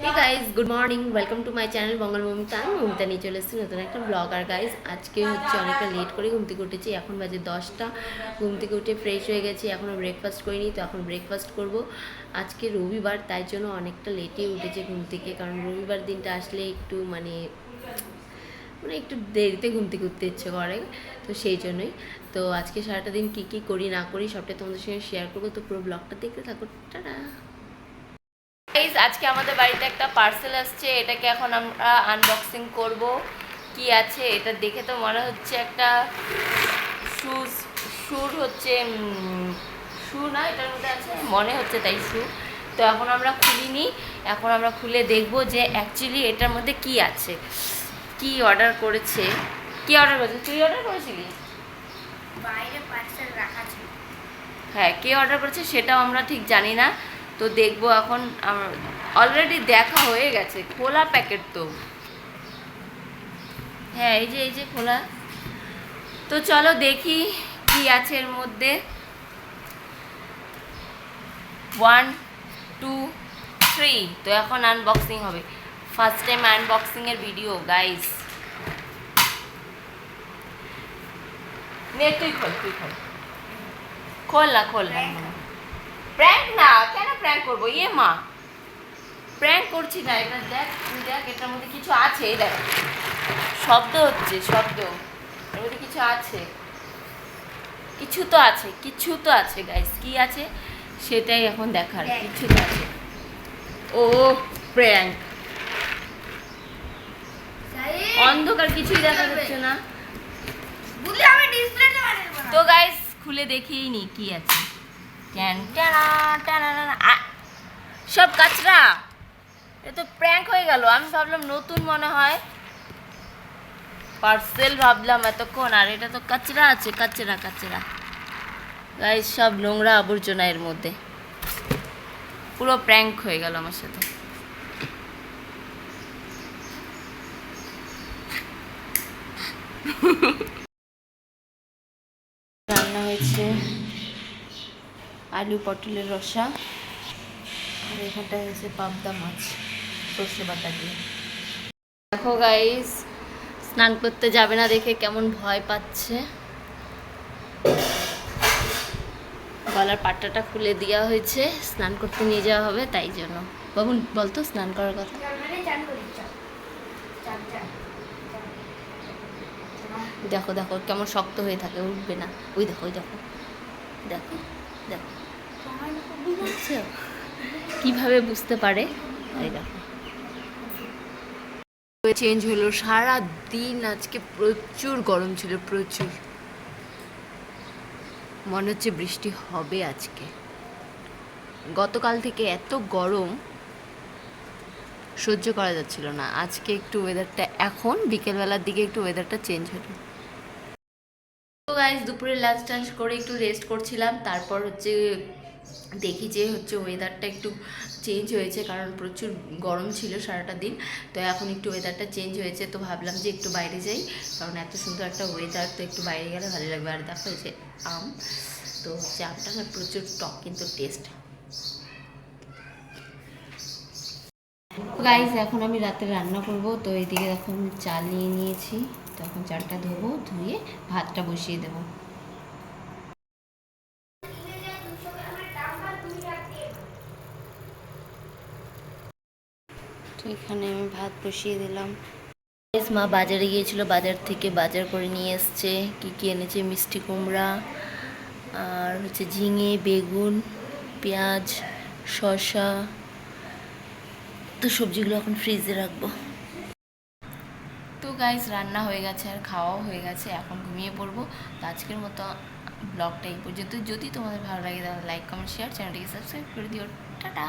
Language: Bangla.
Guys good morning welcome to my channel Bangal Mamita আমি মমিতা নিয়ে চলে এসেছি নতুন একটা ব্লগ আর গাইজ আজকে হচ্ছে অনেকটা লেট করে ঘুম থেকে উঠেছি। এখন বাজে দশটা। ঘুম থেকে উঠে ফ্রেশ হয়ে গেছি। এখনও ব্রেকফাস্ট করিনি, তো এখন ব্রেকফাস্ট করব। আজকে রবিবার, তাই জন্য অনেকটা লেটে উঠেছে ঘুম থেকে। কারণ রবিবার দিনটা আসলে একটু মানে মানে একটু দেরিতে ঘুম থেকে উঠতে ইচ্ছে করে, তো সেই জন্যই। তো আজকে সারাটা দিন কী কী করি, না করি সবটাই তোমাদের সঙ্গে শেয়ার করব। তো পুরো ব্লগটা দেখতে থাকো। টাটা! আজকে আমাদের বাড়িতে একটা পার্সেল আসছে এটাকে এখন আমরা আনবক্সিং করব। কি আছে এটা দেখে তো মনে হচ্ছে একটা শুজ শুর হচ্ছে শু না এটার মধ্যে আছে? মনে হচ্ছে তাই শু তো এখন আমরা খুলিনি এখন আমরা খুলে দেখব যে অ্যাকচুয়ালি এটার মধ্যে কি আছে। কি অর্ডার করেছে? কি অর্ডার করেছে? তুই অর্ডার করেছিলি? বাইরে পার্সেল রাখা ছিল। হ্যাঁ কে অর্ডার করেছে সেটাও আমরা ঠিক জানি না। তো দেখব এখন অলরেডি দেখা হয়ে গেছে, খোলা প্যাকেট তো। হ্যাঁ এই যে এই যে খোলা। তো চলো দেখি কি আছে এর মধ্যে। ওয়ান টু থ্রি তো এখন আনবক্সিং হবে। ফার্স্ট টাইম আনবক্সিংয়ের ভিডিও গাইস নে, তুই খোল তুই খোল। খোল না খোল না। প্র্যাঙ্ক না কেন প্র্যাঙ্ক করব? ইয়ে মা। প্র্যাঙ্ক করছি না এটা দেখ তুই দেখ এটার মধ্যে কিছু আছে দেখ। শব্দ হচ্ছে শব্দ। এর মধ্যে কিছু আছে। কিছু তো আছে কিছু তো আছে গাইস কি আছে? সেটাই এখন দেখার. কিছু তো আছে। ও প্র্যাঙ্ক অন্ধকার কিছুই দেখা যাচ্ছে না। তো গাইস খুলে দেখেই নি কি আছে। সব কাচরা? এ তো প্র্যাঙ্ক হয়ে গেল। আমি ভাবলাম নতুন মনে হয়। পার্সেল ভাবলাম এতক্ষণ, আর এটা তো কাচরা আছে, কাচরা কাচরা। গাইস সব নোংরা আবর্জনা এর মধ্যে। পুরো প্র্যাঙ্ক হয়ে গেল আমার সাথে। রান্না হয়েছে। আলু, পটলের রসা। আর এখানটা হয়েছে পাবদা মাছ, সর্ষে বাটা দিয়ে। দেখো গাইস স্নান করতে যাবে না দেখে কেমন ভয় পাচ্ছে। গলার পাট্টাটা খুলে দেওয়া হয়েছে, স্নান করতে নিয়ে যাওয়া হবে তাই জন্য। বাবুন বলতো স্নান করার কথা? দেখো দেখো, কেমন শক্ত হয়ে থাকে, উঠবে না। ওই দেখো ওই দেখো। দেখো দেখো। বুঝছ কীভাবে বুঝতে পারে? এই দেখো। চেঞ্জ হলো সারা দিন আজকে প্রচুর গরম ছিল প্রচুর। মনে হচ্ছে বৃষ্টি হবে আজকে। গতকাল থেকে এত গরম সহ্য করা যাচ্ছিল না। আজকে একটু ওয়েদারটা এখন বিকেলবেলার দিকে একটু ওয়েদারটা চেঞ্জ হলো। তো গাইজ দুপুরে লাঞ্চ টাঞ্চ করে একটু রেস্ট করছিলাম। তারপর হচ্ছে দেখি যে হচ্ছে ওয়েদারটা একটু চেঞ্জ হয়েছে, কারণ প্রচুর গরম ছিল সারাটা দিন। তো এখন একটু ওয়েদারটা চেঞ্জ হয়েছে, তো ভাবলাম যে একটু বাইরে যাই, কারণ এত সুন্দর একটা ওয়েদার তো একটু বাইরে গেলে ভালো লাগবে। আর দেখো যে আম, তো হচ্ছে আমটা না প্রচুর টক, কিন্তু টেস্ট গাইজ এখন আমি রাতে রান্না করব, তো এইদিকে এখন চাল নিয়ে নিয়েছি। তো এখন চালটা ধোবো, ধুয়ে ভাতটা বসিয়ে দেবো। তো এখানে আমি ভাত বসিয়ে দিলাম। মা বাজারে গিয়েছিল বাজার থেকে বাজার করে নিয়ে এসছে। কি কি এনেছে? মিষ্টি কুমড়া আর হচ্ছে ঝিঙে বেগুন পেঁয়াজ শসা। তো সবজিগুলো এখন ফ্রিজে রাখব। তো গাইস রান্না হয়ে গেছে আর খাওয়াও হয়ে গেছে। এখন ঘুমিয়ে পড়ব। তো আজকের মতো ব্লগটা এই পর্যন্ত যদি তোমাদের ভালো লাগে তাহলে লাইক কমেন্ট শেয়ার চ্যানেলটিকে সাবস্ক্রাইব করে দিও। টাটা!